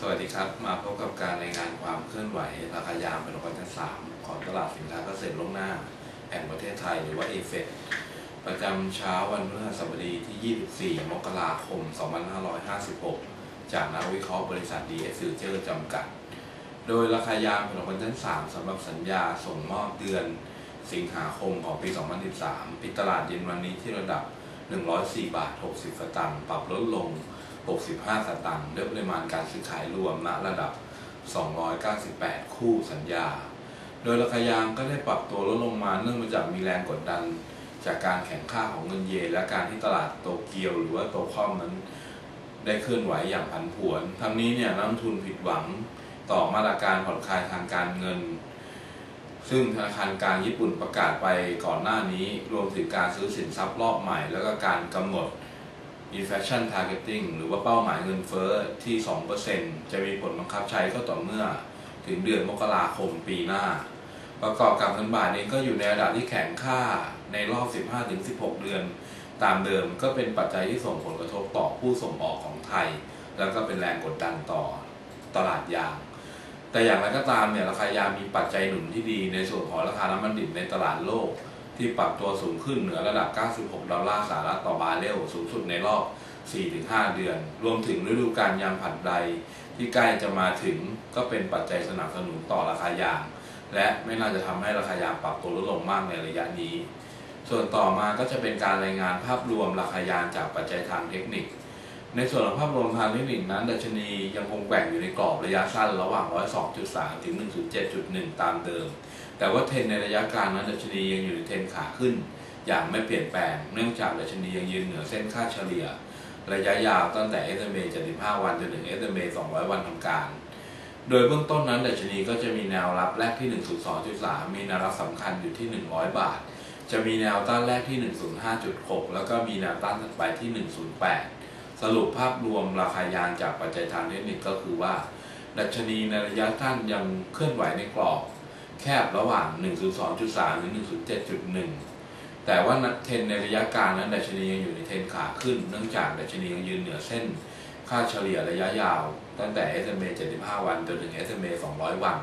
สวัสดีครับ มาพบกับการรายงานความเคลื่อนไหว ราคายางเป็นวันที่สามของตลาดสินค้าเกษตรล่วงหน้า แห่งประเทศไทยหรือว่าเอเฟกประจำเช้าวันพฤหัสบดีที่ 24 มกราคม 2556 จากนักวิเคราะห์บริษัท DS Future จำกัด โดยราคายางเป็นวันที่สามสำหรับสัญญาส่งมอบเดือนสิงหาคมของปี 2013 ปิดตลาดเย็นวันนี้ที่ระดับ 104 บาท 60 สตางค์ ปรับลดลง 65 สตางค์ด้วยปริมาณการซื้อขายรวมณระดับ 298 คู่สัญญา โดยราคายางก็ได้ปรับตัวลดลงมาเนื่องมาจากมีแรงกดดัน จากการแข่งข้าของเงินเยนและการที่ตลาดโตเกียวหรือว่าโตคอมนั้น ได้เคลื่อนไหวอย่างผันผวน ทั้งนี้เนี่ยนักลงทุนผิดหวังต่อมาตรการผ่อนคลายทางการเงิน ซึ่งธนาคารกลางญี่ปุ่นประกาศไปก่อนหน้านี้ รวมถึงการซื้อสินทรัพย์รอบใหม่ แล้วก็การกำหนด inflation targeting หรือว่าเป้าหมายเงินเฟ้อที่ 2%จะมีผลบังคับใช้ก็ต่อเมื่อ ถึงเดือนมกราคมปีหน้า ประกอบกับเงินบาทเองก็อยู่ในระดับที่แข็งค่าในรอบ 15-16 เดือน ตามเดิมก็เป็นปัจจัยที่ส่งผลกระทบต่อผู้ส่งออกของไทย แล้วก็เป็นแรงกดดันต่อตลาดยาง แต่อย่างไรก็ตามเนี่ยราคายางมีปัจจัยหนุนที่ดีในส่วนของราคาน้ำมันดิบในตลาดโลก ที่ปรับตัวสูงขึ้นเหนือระดับ 96 ดอลลาร์สหรัฐต่อบาร์เรลสูงสุดในรอบ 4-5 เดือน รวมถึงฤดูกาลยางผัดใดที่ใกล้จะมาถึงก็เป็นปัจจัยสนับสนุนต่อราคายาง และไม่น่าจะทำให้ราคายางปรับตัวลดลงมากในระยะนี้ ส่วนต่อมาก็จะเป็นการรายงานภาพรวมราคายางจากปัจจัยทางเทคนิค ในส่วนของภาพรวมทางเทคนิคนั้นดัชนียังคงแกว่งอยู่ในกรอบระยะสั้นระหว่าง 102.3 ถึง 107.1 ตามเดิม แต่ว่าเทรนในระยะกลางนั้นดัชนียังอยู่ในเทรนขาขึ้น อย่างไม่เปลี่ยนแปลง เนื่องจากดัชนียังยืนเหนือเส้นค่าเฉลี่ย ระยะยาวตั้งแต่ SMA 75 วันจนถึง SMA 200 วันทำการ โดยเบื้องต้นนั้นดัชนีก็จะมีแนวรับแรกที่ 102.3 มีแนวรับสำคัญอยู่ที่ 100 บาท จะมีแนวต้านแรกที่ 105.6 แล้วก็มีแนวต้านถัดไปที่ 108 สรุปภาพรวมราคายางจากปัจจัยทางเทคนิคก็คือว่า ดัชนีในระยะสั้นยังเคลื่อนไหวในกรอบ แคบระหว่าง 102.3 ถึง 107.1 แต่ว่าเทรนในระยะกลางนั้นดัชนียังอยู่ในเทรนขาขึ้น เนื่องจากดัชนียังยืนเหนือเส้น ค่าเฉลี่ยระยะยาว ตั้งแต่ SMA 75 วันจนถึง SMA 200 วัน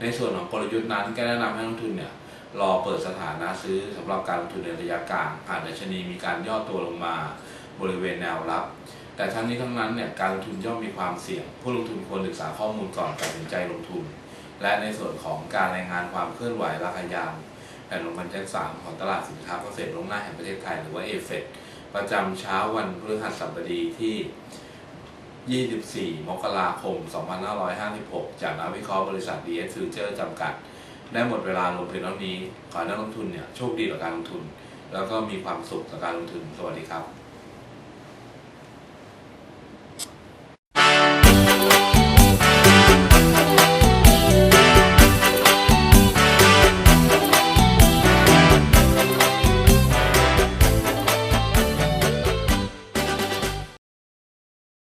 ในส่วนของกลยุทธ์นั้นก็แนะนำให้นักลงทุนเนี่ยรอเปิดสถานะซื้อสำหรับการลงทุนในระยะกลางหากดัชนีมีการย่อตัวลงมา บริเวณแนวรับ แต่ทั้งนี้ทั้งนั้นเนี่ยการลงทุนย่อมมีความเสี่ยง ผู้ลงทุนควรศึกษาข้อมูลก่อนตัดสินใจลงทุน และในส่วนของการรายงานความเคลื่อนไหวราคายางแผนลงพันชั้นสามของตลาดสินค้าเกษตรลงหน้าแห่งประเทศไทยหรือว่าเอฟเฟประจำเช้าวันพฤหัสบดีที่ 24 มกราคม 2556 จากนักวิเคราะห์บริษัท DS Future จำกัด ได้หมดเวลาลงเพียงเท่านี้ ขอให้นักลงทุนเนี่ยโชคดีกับการลงทุน แล้วก็มีความสุขกับการลงทุน สวัสดีครับ